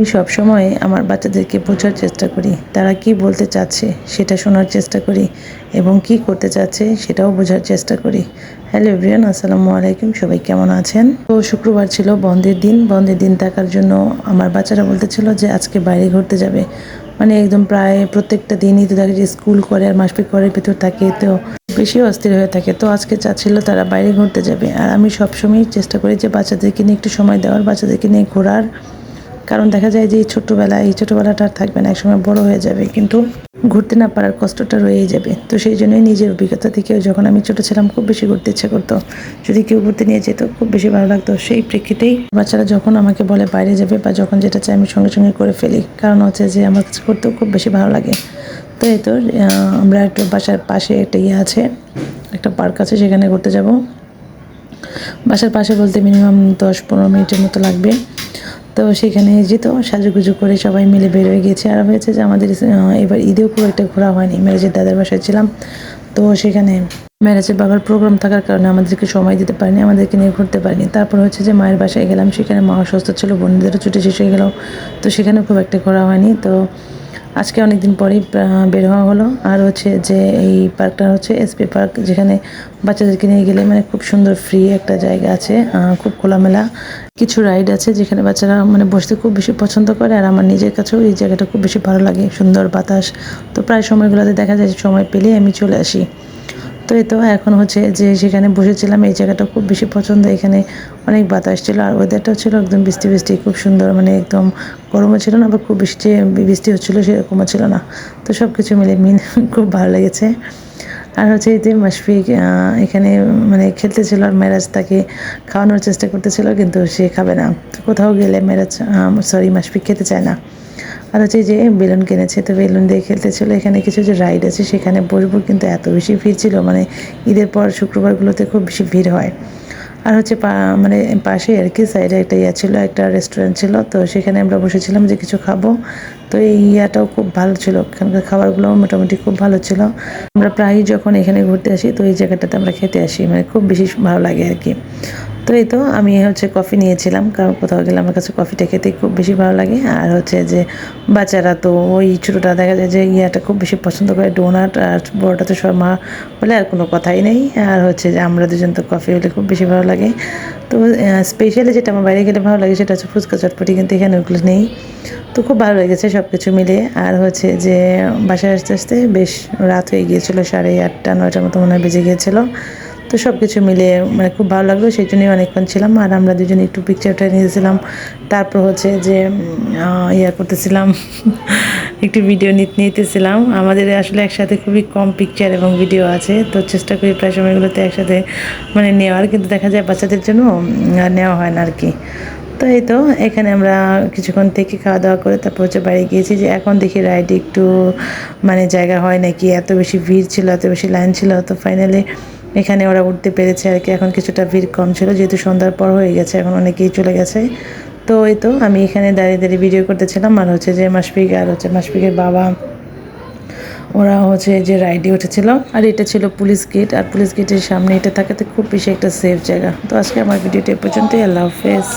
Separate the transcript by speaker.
Speaker 1: আমি সবসময় আমার বাচ্চাদেরকে বোঝার চেষ্টা করি। তারা কি বলতে চাচ্ছে সেটা শোনার চেষ্টা করি এবং কি করতে চাচ্ছে সেটাও বোঝার চেষ্টা করি। হ্যালো এভরিয়ান আসসালামু আলাইকুম। সবাই কেমন আছেন? তো শুক্রবার ছিল বন্ধের দিন। বন্ধের দিন থাকার জন্য আমার বাচ্চারা বলতেছিল যে আজকে বাইরে ঘুরতে যাবে। মানে একদম প্রায় প্রত্যেকটা দিনই তো থাকে যে স্কুল করে আর মাসপিক করে ভিতর থাকে তো বেশি অস্থির হয়ে থাকে। তো আজকে চাচ্ছিল তারা বাইরে ঘুরতে যাবে। আর আমি সবসময়ই চেষ্টা করি যে বাচ্চাদেরকে নিয়ে একটু সময় দেওয়ার, বাচ্চাদেরকে নিয়ে ঘোরার। কারণ দেখা যায় যে এই ছোট্টবেলা এই ছোটোবেলাটা আর থাকবে না, একসময় বড় হয়ে যাবে, কিন্তু ঘুরতে না পারার কষ্টটা রয়েই যাবে। তো সেই জন্যই নিজের অভিজ্ঞতা থেকে যখন আমি ছোটো ছিলাম, খুব বেশি ঘুরতে ইচ্ছে করতো। যদি কেউ ঘুরতে নিয়ে যেত, খুব বেশি ভালো লাগতো। সেই প্রেক্ষিতেই বাচ্চারা যখন আমাকে বলে বাইরে যাবে বা যখন যেটা চাই আমি সঙ্গে সঙ্গে করে ফেলি। কারণ হচ্ছে যে আমার কাছে করতেও খুব বেশি ভালো লাগে। তো এই তো আমরা একটু বাসার পাশে একটা ইয়ে আছে, একটা পার্ক আছে, সেখানে ঘুরতে যাব। বাসার পাশে বলতে মিনিমাম দশ পনেরো মিনিটের মতো লাগবে। তো সেখানে যেত, সাজুগুজু করে সবাই মিলে বের হয়ে গেছে আর হয়েছে যে আমাদের এবার ঈদেও খুব একটা ঘোরা হয়নি। ম্যারেজের দাদার বাসায় ছিলাম। তো সেখানে ম্যারেজের বাবার প্রোগ্রাম থাকার কারণে আমাদেরকে সময় দিতে পারিনি, আমাদেরকে নিয়ে ঘুরতে পারিনি। তারপর হচ্ছে যে মায়ের বাসায় গেলাম। সেখানে মা অসুস্থ ছিল বন্ধুদেরও ছুটি শেষ হয়ে গেল। তো সেখানে খুব একটা ঘোরা হয়নি। তো আজকে অনেক দিন পরেই বের হওয়া হলো। আর হচ্ছে যে এই পার্কটা হচ্ছে এসপি পার্ক, যেখানে বাচ্চাদেরকে নিয়ে গেলে মানে খুব সুন্দর ফ্রি একটা জায়গা আছে খুব খোলামেলা। কিছু রাইড আছে যেখানে বাচ্চারা মানে বসতে খুব বেশি পছন্দ করে, আর আমার নিজের কাছেও এই জায়গাটা খুব বেশি ভালো লাগে, সুন্দর বাতাস। তো প্রায় সময়গুলোতে দেখা যায় সময় পেলেই আমি চলে আসি। তো এই তো এখন হচ্ছে যে সেখানে বসেছিলাম, এই জায়গাটা খুব বেশি পছন্দ। এখানে অনেক বাতাস ছিল আর ওয়েদারটাও ছিল একদম বৃষ্টি বৃষ্টি, খুব সুন্দর মানে একদম গরমও ছিল না, আবার খুব বৃষ্টি বৃষ্টি হচ্ছিল সেরকমও ছিল না। তো সব কিছু মিলে মিন খুব ভালো লেগেছে। আর হচ্ছে যে মাসফিক এখানে মানে খেলতেছিল আর মেরাজ তাকে খাওয়ানোর চেষ্টা করতেছিল কিন্তু সে খাবে না। কোথাও গেলে মেরাজ সরি মাসফিক খেতে চায় না। আর হচ্ছে যে বেলুন কিনেছে, তো বেলুন দিয়ে খেলতে ছিল এখানে কিছু যে রাইড আছে, সেখানে বসবো কিন্তু এত বেশি ভিড় ছিল। মানে ঈদের পর শুক্রবারগুলোতে খুব বেশি ভিড় হয়। আর হচ্ছে মানে পাশে আর কি সাইডে একটা ইয়া ছিল, একটা রেস্টুরেন্ট ছিল। তো সেখানে আমরা বসেছিলাম যে কিছু খাব। তো এই ইয়াটাও খুব ভালো ছিল। এখানকার খাবারগুলো মোটামুটি খুব ভালো ছিল। আমরা প্রায়ই যখন এখানে ঘুরতে আসি, তো এই জায়গাটাতে আমরা খেতে আসি। মানে খুব বেশি ভালো লাগে আর কি। তো এই তো, আমি হচ্ছে কফি নিয়েছিলাম, কারণ কোথাও গেলে আমার কাছে কফিটা খেতে খুব বেশি ভালো লাগে। আর হচ্ছে যে বাচ্চারা তো ওই ছোটোটা দেখা যায় যে ইয়াটা খুব বেশি পছন্দ করে ডোনাট আর বড়টা তো শর্মা বলে আর কোনো কথাই নেই। আর হচ্ছে যে আমরা দুজন তো কফি হলে খুব বেশি ভালো লাগে। তো স্পেশালি যেটা আমার বাইরে গেলে ভালো লাগে সেটা হচ্ছে ফুচকা চটপটি, কিন্তু এখানে ওগুলো নেই। তো খুব ভালো লেগেছে সব কিছু মিলে। আর হচ্ছে যে বাসায় আসতে আসতে বেশ রাত হয়ে গিয়েছিল, সাড়ে আটটা, নয়টার মতো মনে হয় বেজে গিয়েছিল। তো সব কিছু মিলে মানে খুব ভালো লাগল, সেই জন্যই অনেকক্ষণ ছিলাম। আর আমরা দুজনে একটু পিকচারটা নিয়েছিলাম। তারপর হচ্ছে যে ইয়া করতেছিলাম, একটু ভিডিও নিতেছিলাম। আমাদের আসলে একসাথে খুবই কম পিকচার এবং ভিডিও আছে। তো চেষ্টা করি প্রায় সময়গুলোতে একসাথে মানে নেওয়ার, কিন্তু দেখা যায় বাচ্চাদের জন্য নেওয়া হয় না আর কি। তো এই তো, এখানে আমরা কিছুক্ষণ থেকে খাওয়া দাওয়া করে তারপর হচ্ছে বাড়ি গিয়েছি যে, এখন দেখি রাইড একটু মানে জায়গা হয় নাকি? এত বেশি ভিড় ছিল, এত বেশি লাইন ছিল, তো ফাইনালি এখানে ওরা উঠতে পেরেছে আর কি। এখন কিছুটা ভিড় কম ছিল, যেহেতু সন্ধ্যার পর হয়ে গেছে, এখন অনেকেই চলে গেছে। তো ওই তো, আমি এখানে দাঁড়িয়ে দাঁড়িয়ে ভিডিও করতেছিলাম। আর হচ্ছে যে মাসপিক আর হচ্ছে মাসপিকের বাবা, ওরা হচ্ছে যে রাইডে উঠেছিল। আর এটা ছিল পুলিশ গেট আর পুলিশ গেটের সামনে এটা থাকাতে খুব বেশি একটা সেফ জায়গা। তো আজকে আমার ভিডিওটি পর্যন্তই। আল্লাহ হাফেজ।